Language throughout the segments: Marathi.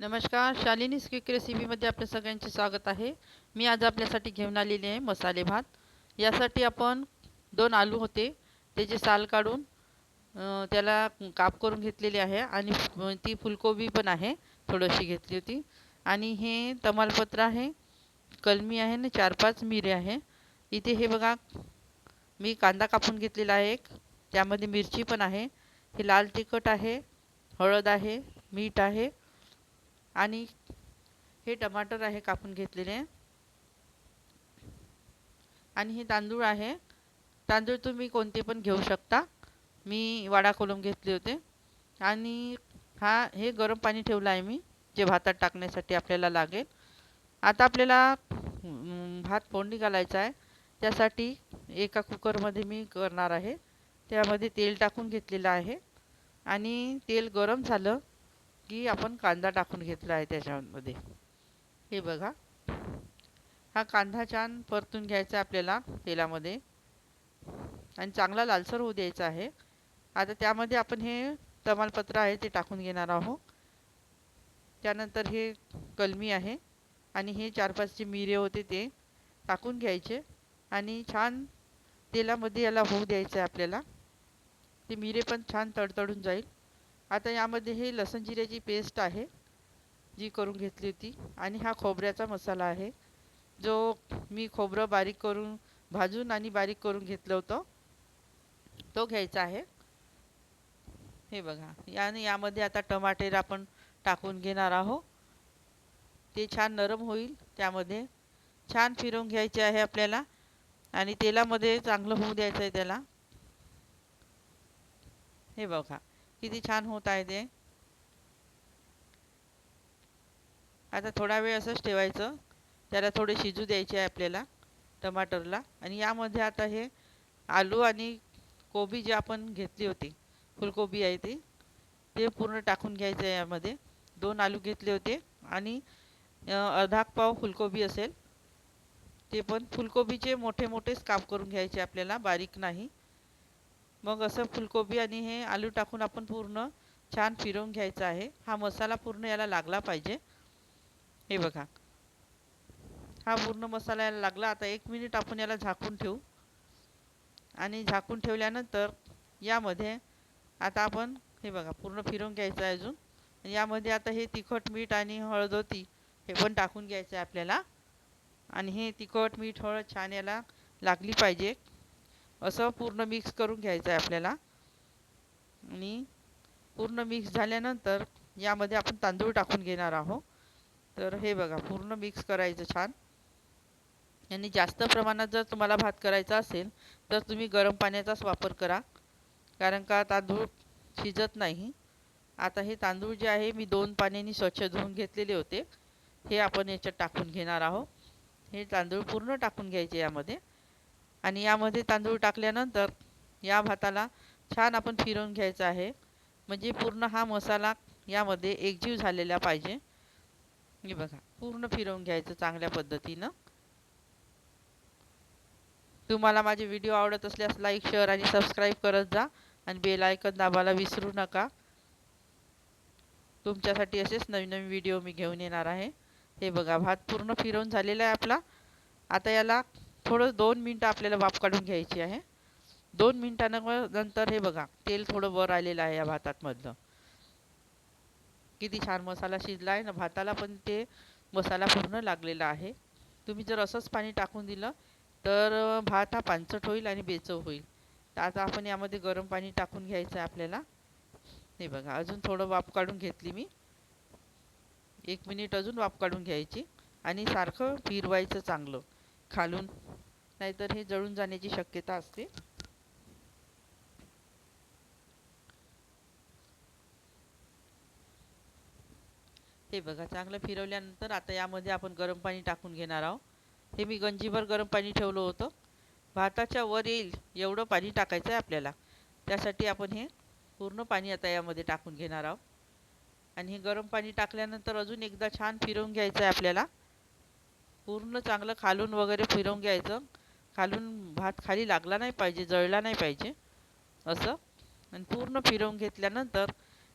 नमस्कार शालिनी क्विक रेसिपीमध्ये आपल्या सगळ्यांचे स्वागत आहे. मी आज आपल्यासाठी घेऊन आलेली आहे मसाले भात. यासाठी आपण दोन आलू होते त्याचे साल काढून त्याला काप करून घेतलेले आहे आणि ती फुलकोबी पण आहे थोडीशी घेतली होती. आणि हे तमालपत्र आहे कलमी आहे आणि चार पाच मिरे आहे. इथे हे बघा मी कांदा कापून घेतलेला आहे एक त्यामध्ये मिरची पण आहे. हे लाल तिखट आहे हळद आहे मीठ आहे. आणि हे टमाटर आहे कापून घेतलेले. आणि हे तांदूळ आहे. तांदूळ तुम्ही कोणते पण घेऊ शकता. मी वाडा कोलम घेतले होते. आणि हा हे गरम पाणी ठेवलं आहे मी जे भातात टाकण्यासाठी आपल्याला लागेल. आता आपल्याला भात फोडणी घालायचा आहे. त्यासाठी एका कुकरमध्ये मी करणार आहे. त्यामध्ये तेल टाकून घेतलेलं आहे. आणि तेल गरम झालं की आपण कांदा टाकून घेतला आहे त्याच्यामध्ये. हे बघा. हा कांदा छान परतून घ्यायचा आपल्याला तेलामध्ये. आणि चांगला लालसर होऊ द्यायचा आहे. आता त्यामध्ये आपण हे तमालपत्र आहे ते टाकून घेणार आहोत. त्यानंतर हे कलमी आहे. आणि हे चार पाच जे मिरे होते ते टाकून घ्यायचे. आणि छान तेलामध्ये याला होऊ द्यायचं आहे आपल्याला. ते मिरे पण छान तडतडून जाईल. आता यामध्ये हे लसण जिऱ्याची पेस्ट आहे जी करून घेतली होती. आणि हा खोबऱ्याचा मसाला आहे जो मी खोबरं बारीक करून भाजून आणि बारीक करून घेतलं होतं. तो घ्यायचा आहे. हे बघा याने यामध्ये आता टमाटेर आपण टाकून घेणार आहोत. ते छान नरम होईल त्यामध्ये. छान फिरवून घ्यायचे आहे आपल्याला. आणि तेलामध्ये चांगलं होऊ द्यायचं आहे त्याला. हे बघा किती छान होत आहे ते. आता थोडा वेळ असंच ठेवायचं. त्याला थोडे शिजू द्यायचे आहे आपल्याला टमाटरला. आणि यामध्ये आता हे आलू आणि कोबी जी आपण घेतली होती फुलकोबी आहे ती ते पूर्ण टाकून घ्यायचं आहे यामध्ये. दोन आलू घेतले होते आणि अर्धा पाव फुलकोबी असेल. ते पण फुलकोबीचे मोठे मोठेच काप करून घ्यायचे आपल्याला बारीक नाही. मग असं फुलकोबी आणि हे आलू टाकून आपण पूर्ण छान फिरवून घ्यायचा आहे. हा मसाला पूर्ण याला लागला पाहिजे. हे बघा. हा पूर्ण मसाला याला लागला. आता एक मिनिट आपण याला झाकून ठेवू. आणि झाकून ठेवल्यानंतर यामध्ये आता आपण हे बघा पूर्ण फिरवून घ्यायचं आहे अजून. यामध्ये आता हे तिखट मीठ आणि हळद होती हे पण टाकून घ्यायचं आहे आपल्याला. आणि हे तिखट मीठ हळद छान याला लागली पाहिजे. असं पूर्ण मिक्स करून घ्यायचं आहे आपल्याला. आणि पूर्ण मिक्स झाल्यानंतर यामध्ये आपण तांदूळ टाकून घेणार आहोत. तर हे बघा पूर्ण मिक्स करायचं छान. आणि जास्त प्रमाणात जर तुम्हाला भात करायचा असेल तर तुम्ही गरम पाण्याचाच वापर करा. कारण का तांदूळ शिजत नाही. आता हे तांदूळ जे आहे मी दोन पाण्याने स्वच्छ धुवून घेतलेले होते. हे आपण याच्यात टाकून घेणार आहोत. हे तांदूळ पूर्ण टाकून घ्यायचे यामध्ये. आणि यामध्ये तांदूळ टाकल्यानंतर या भाताला छान आपण फिरवून घ्यायचं आहे. म्हणजे पूर्ण हा मसाला यामध्ये एकजीव झालेला पाहिजे. हे बघा पूर्ण फिरवून घ्यायचं चांगल्या पद्धतीनं. तुम्हाला माझे व्हिडिओ आवडत असल्यास लाईक शेअर आणि सबस्क्राईब करत जा आणि बेल आयकन दाबायला विसरू नका. तुमच्यासाठी असेच नवीन नवीन व्हिडिओ मी घेऊन येणार आहे. हे बघा भात पूर्ण फिरवून झालेला आहे आपला. आता याला थोडं दोन मिनटं आपल्याला वाफ काढून घ्यायची आहे. दोन मिनटानं नंतर हे बघा तेल थोडं वर आलेलं आहे या भातात मधलं किती छान मसाला शिजला आहे ना भाताला पण ते मसाला पूर्ण लागलेला आहे. तुम्ही जर असंच पाणी टाकून दिलं तर भात हा पांचट होईल आणि बेचव होईल. तर आता आपण यामध्ये गरम पाणी टाकून घ्यायचं आहे आपल्याला. हे बघा अजून थोडं वाफ काढून घेतली मी. एक मिनिट अजून वाफ काढून घ्यायची आणि सारखं फिरवायचं चांगलं खालून. नाहीतर हे जळून जाण्याची शक्यता असते. हे बघा चांगलं फिरवल्यानंतर आता यामध्ये आपण गरम पाणी टाकून घेणार आहोत. हे मी गंजीभर गरम पाणी ठेवलं होतं. भाताच्या वर येईल एवढं पाणी टाकायचं आहे आपल्याला. त्यासाठी आपण हे पूर्ण पाणी आता यामध्ये टाकून घेणार आहोत. आणि हे गरम पाणी टाकल्यानंतर अजून एकदा छान फिरवून घ्यायचं आहे आपल्याला. पूर्ण चांगलं खालून वगैरे फिरवून घ्यायचं. खालून भात खाली लागला नाही पाहिजे जळला नाही पाहिजे असं. आणि पूर्ण फिरवून घेतल्यानंतर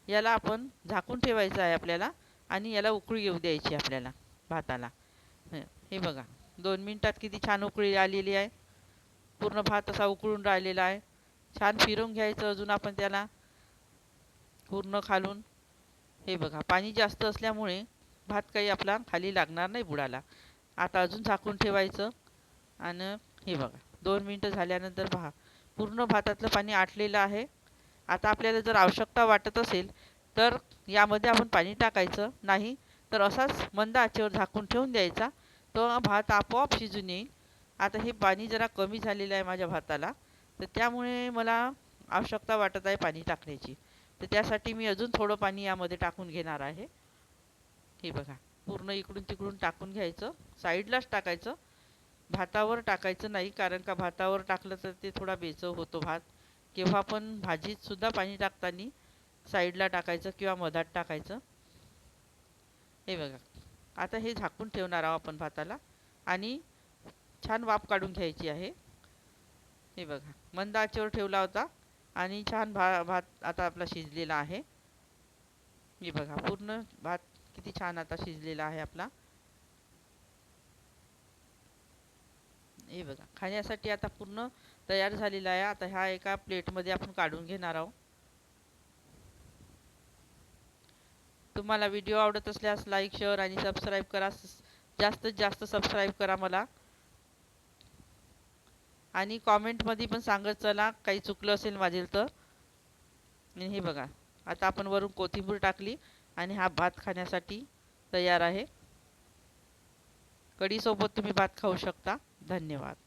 याला आपण झाकून ठेवायचं आहे आपल्याला आणि याला उकळी येऊ द्यायची आपल्याला भाताला. हे बघा दोन मिनटात किती छान उकळी आलेली आहे. पूर्ण भात असा उकळून राहिलेला आहे. छान फिरवून घ्यायचं अजून आपण त्याला पूर्ण खालून. हे बघा पाणी जास्त असल्यामुळे भात काही आपला खाली लागणार नाही बुडाला. आता अजून झाकून ठेवायचं आणि हे बघा दोन मिनटं झाल्यानंतर पहा पूर्ण भातातलं पाणी आटलेलं आहे. आता आपल्याला जर आवश्यकता वाटत असेल तर यामध्ये आपण पाणी टाकायचं नाही तर असाच मंद आचेवर झाकून ठेवून द्यायचा. तो भात आपोआप शिजून येईल. आता हे पाणी जरा कमी झालेलं आहे माझ्या भाताला तर त्यामुळे मला आवश्यकता वाटत आहे पाणी टाकण्याची. तर त्यासाठी मी अजून थोडं पाणी यामध्ये टाकून घेणार आहे. हे बघा पूर्ण इकडून तिकडून टाकून घ्यायचं साईडलाच टाकायचं. भातावर टाकायचं नाही कारण का भातावर टाकलं तर ते थोडा बेचव होतो भात. केव्हा पण भाजीतसुद्धा पाणी टाकताना साईडला टाकायचं किंवा मधात टाकायचं. हे बघा. आता हे झाकून ठेवणार आहोत आपण भाताला. आणि छान वाफ काढून घ्यायची आहे. हे बघा. मंद आचेवर ठेवला होता आणि छान भा भात आता आपला शिजलेला आहे. हे बघा. पूर्ण भात किती छान आता शिजलेला आहे आपला. हे बघा खाण्यासाठी आता पूर्ण तयार झालेला आहे. आता ह्या एका प्लेटमध्ये आपण काढून घेणार आहोत. तुम्हाला व्हिडिओ आवडत असल्यास लाईक शेअर आणि सबस्क्राईब करा. जास्तीत जास्त सबस्क्राईब करा मला. आणि कॉमेंटमध्ये पण सांगत चला काही चुकलं असेल माझेल तर. हे बघा आता आपण वरून कोथिंबीर टाकली आणि हा भात खाण्यासाठी तयार आहे. कढीसोबत तुम्ही भात खाऊ शकता. धन्यवाद.